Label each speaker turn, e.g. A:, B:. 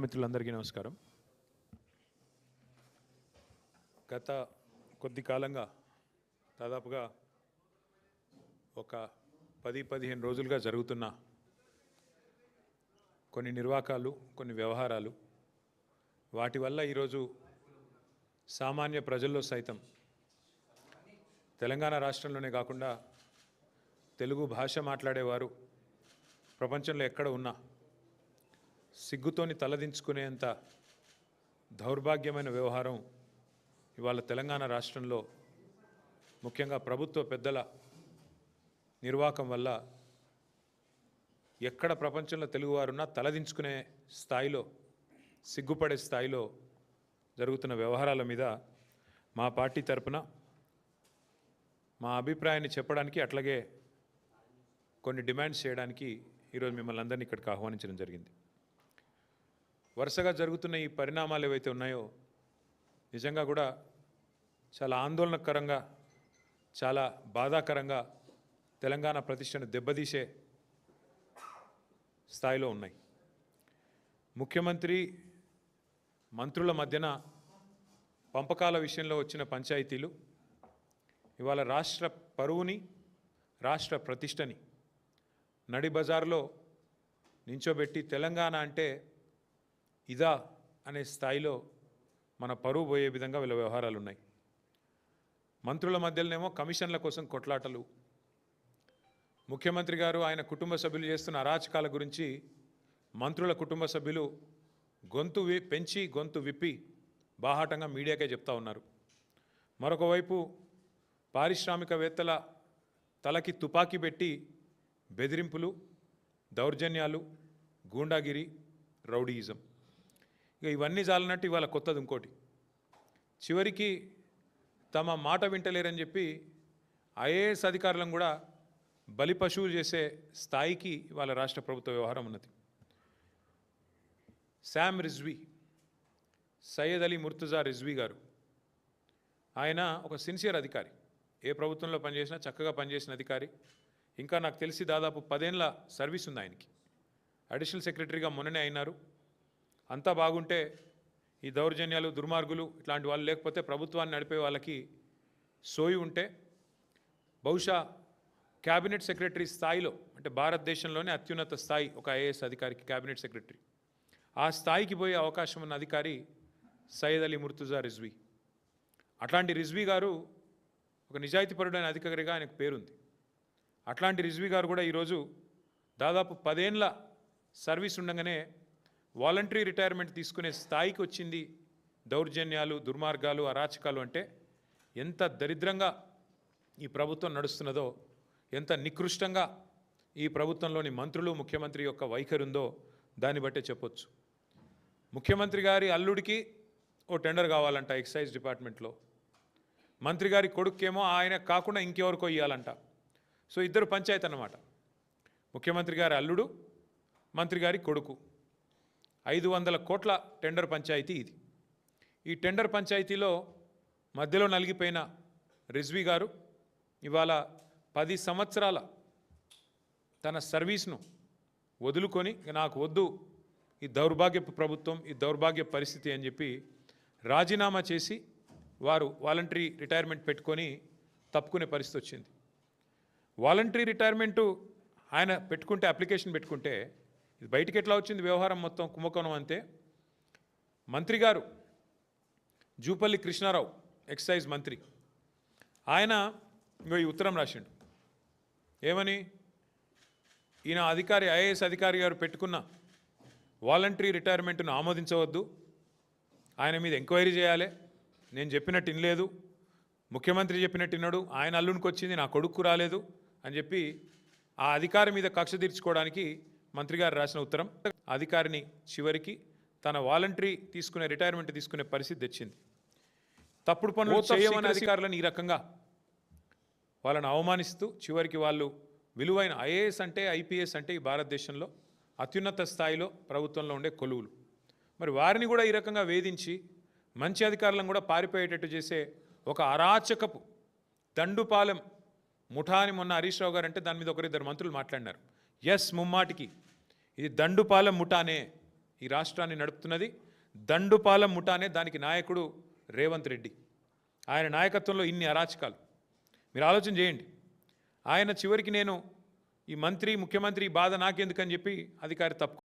A: మిత్రులందరికీ నమస్కారం. గత కొద్ది కాలంగా దాదాపుగా ఒక పది పదిహేను రోజులుగా జరుగుతున్న కొన్ని నిర్వాకాలు కొన్ని వ్యవహారాలు వాటి వల్ల ఈరోజు సామాన్య ప్రజల్లో సైతం తెలంగాణ రాష్ట్రంలోనే కాకుండా తెలుగు భాష మాట్లాడేవారు ప్రపంచంలో ఎక్కడ ఉన్నా సిగ్గుతోని తలదించుకునేంత దౌర్భాగ్యమైన వ్యవహారం ఇవాళ తెలంగాణ రాష్ట్రంలో ముఖ్యంగా ప్రభుత్వ పెద్దల నిర్వాహకం వల్ల ఎక్కడ ప్రపంచంలో తెలుగువారున్నా తలదించుకునే స్థాయిలో సిగ్గుపడే స్థాయిలో జరుగుతున్న వ్యవహారాల మీద మా పార్టీ తరపున మా అభిప్రాయాన్ని చెప్పడానికి అట్లాగే కొన్ని డిమాండ్స్ చేయడానికి ఈరోజు మిమ్మల్ని అందరినీ ఇక్కడికి ఆహ్వానించడం జరిగింది. వరుసగా జరుగుతున్న ఈ పరిణామాలు ఏవైతే ఉన్నాయో నిజంగా కూడా చాలా ఆందోళనకరంగా చాలా బాధాకరంగా తెలంగాణ ప్రతిష్టను దెబ్బతీసే స్థాయిలో ఉన్నాయి. ముఖ్యమంత్రి మంత్రుల మధ్యన పంపకాల విషయంలో వచ్చిన పంచాయతీలు ఇవాళ రాష్ట్ర పరువుని రాష్ట్ర ప్రతిష్టని నడి బజార్లో నించోబెట్టి తెలంగాణ అంటే ఇదా అనే స్థాయిలో మన పరువు పోయే విధంగా వీళ్ళ వ్యవహారాలు ఉన్నాయి. మంత్రుల మధ్యలోనేమో కమిషన్ల కోసం కొట్లాటలు. ముఖ్యమంత్రి గారు ఆయన కుటుంబ సభ్యులు చేస్తున్న అరాచకాల గురించి మంత్రుల కుటుంబ సభ్యులు గొంతు వి పెంచి గొంతు విప్పి బాహాటంగా మీడియాకే చెప్తా ఉన్నారు. మరొకవైపు పారిశ్రామికవేత్తల తలకి తుపాకీ పెట్టి బెదిరింపులు దౌర్జన్యాలు గూండాగిరి రౌడీయిజం. ఇక ఇవన్నీ చాలన్నట్టు ఇవాళ కొత్తది ఇంకోటి. చివరికి తమ మాట వింటలేరని చెప్పి ఐఏఎస్ అధికారులను కూడా బలి పశువులు చేసే స్థాయికి వాళ్ళ రాష్ట్ర ప్రభుత్వ వ్యవహారం ఉన్నది. శామ్ రిజ్వీ సయ్యద్ అలీ ముర్తుజా రిజ్వీ గారు ఆయన ఒక సిన్సియర్ అధికారి. ఏ ప్రభుత్వంలో పనిచేసినా చక్కగా పనిచేసిన అధికారి. ఇంకా నాకు తెలిసి దాదాపు పదేళ్ళ సర్వీస్ ఉంది ఆయనకి. అడిషనల్ సెక్రటరీగా మొన్ననే అయినారు. అంతా బాగుంటే ఈ దౌర్జన్యాలు దుర్మార్గులు ఇట్లాంటి వాళ్ళు లేకపోతే ప్రభుత్వాన్ని నడిపే వాళ్ళకి సోయి ఉంటే బహుశా క్యాబినెట్ సెక్రటరీ స్థాయిలో అంటే భారతదేశంలోనే అత్యున్నత స్థాయి ఒక ఐఏఎస్ అధికారికి క్యాబినెట్ సెక్రటరీ ఆ స్థాయికి పోయే అవకాశం ఉన్న అధికారి సయ్యద్ అలీ ముర్తుజా రిజ్వీ. అట్లాంటి రిజ్వీ గారు ఒక నిజాయితీపరుడైన అధికారిగా ఆయనకు పేరుంది. అట్లాంటి రిజ్వీ గారు కూడా ఈరోజు దాదాపు పదేండ్ల సర్వీస్ ఉండగానే వాలంటరీ రిటైర్మెంట్ తీసుకునే స్థాయికి వచ్చింది. దౌర్జన్యాలు దుర్మార్గాలు అరాచకాలు అంటే ఎంత దరిద్రంగా ఈ ప్రభుత్వం నడుస్తున్నదో ఎంత నికృష్టంగా ఈ ప్రభుత్వంలోని మంత్రులు ముఖ్యమంత్రి యొక్క వైఖరి ఉందో దాన్ని బట్టే చెప్పొచ్చు. ముఖ్యమంత్రి గారి అల్లుడికి ఓ టెండర్ కావాలంట ఎక్సైజ్ డిపార్ట్మెంట్లో. మంత్రి గారి కొడుకేమో ఆయన కాకుండా ఇంకెవరికో ఇవ్వాలంట సో ఇద్దరు పంచాయతీ అన్నమాట ముఖ్యమంత్రి గారి అల్లుడు మంత్రి గారి కొడుకు. ఐదు వందల కోట్ల టెండర్ పంచాయతీ ఇది. ఈ టెండర్ పంచాయతీలో మధ్యలో నలిగిపోయిన రిజ్వీ గారు ఇవాళ పది సంవత్సరాల తన సర్వీస్ను వదులుకొని నాకు వద్దు ఈ దౌర్భాగ్యపు ప్రభుత్వం ఈ దౌర్భాగ్య పరిస్థితి అని చెప్పి రాజీనామా చేసి వారు వాలంటరీ రిటైర్మెంట్ పెట్టుకొని తప్పుకునే పరిస్థితి వచ్చింది. వాలంటరీ రిటైర్మెంటు ఆయన పెట్టుకుంటే అప్లికేషన్ పెట్టుకుంటే ఇది బయటికి ఎట్లా వచ్చింది వ్యవహారం మొత్తం కుంభకోణం అంతే మంత్రి గారు జూపల్లి కృష్ణారావు ఎక్సైజ్ మంత్రి. ఆయన ఇంకో ఈ ఉత్తరం రాసిండు. ఏమని? ఈయన అధికారి ఐఏఎస్ అధికారి గారు పెట్టుకున్న వాలంటరీ రిటైర్మెంట్ను ఆమోదించవద్దు. ఆయన మీద ఎంక్వైరీ చేయాలి. నేను చెప్పినట్టు వినలేదు. ముఖ్యమంత్రి చెప్పినట్టు ఇన్నాడు ఆయన అల్లునికి వచ్చింది నా కొడుకు రాలేదు అని చెప్పి ఆ అధికారి మీద కక్ష తీర్చుకోవడానికి మంత్రి గారు రాసిన ఉత్తరం అధికారిని చివరికి తన వాలంటరీ తీసుకునే రిటైర్మెంట్ తీసుకునే పరిస్థితి తెచ్చింది. తప్పుడు పనులు చేయమని అధికారులను ఈ రకంగా వాళ్ళని అవమానిస్తూ చివరికి వాళ్ళు విలువైన ఐఏఎస్ అంటే ఐపీఎస్ అంటే ఈ భారతదేశంలో అత్యున్నత స్థాయిలో ప్రభుత్వంలో ఉండే కొలువులు. మరి వారిని కూడా ఈ రకంగా వేధించి మంచి అధికారులను కూడా పారిపోయేటట్టు చేసే ఒక అరాచకపు దండుపాలెం ముఠా అని మొన్న హరీష్ రావు గారు అంటే దాని మీద ఒకరిద్దరు మంత్రులు మాట్లాడినారు. ఎస్ ముమ్మాటికి. ఇది దండుపాలెం ముఠానే ఈ రాష్ట్రాన్ని నడుపుతున్నది. దండుపాలెం ముఠానే దానికి నాయకుడు రేవంత్ రెడ్డి. ఆయన నాయకత్వంలో ఇన్ని అరాచకాలు. మీరు ఆలోచన చేయండి. ఆయన చివరికి నేను ఈ మంత్రి ముఖ్యమంత్రి ఈ బాధ నాకెందుకని చెప్పి అధికారి తప్పు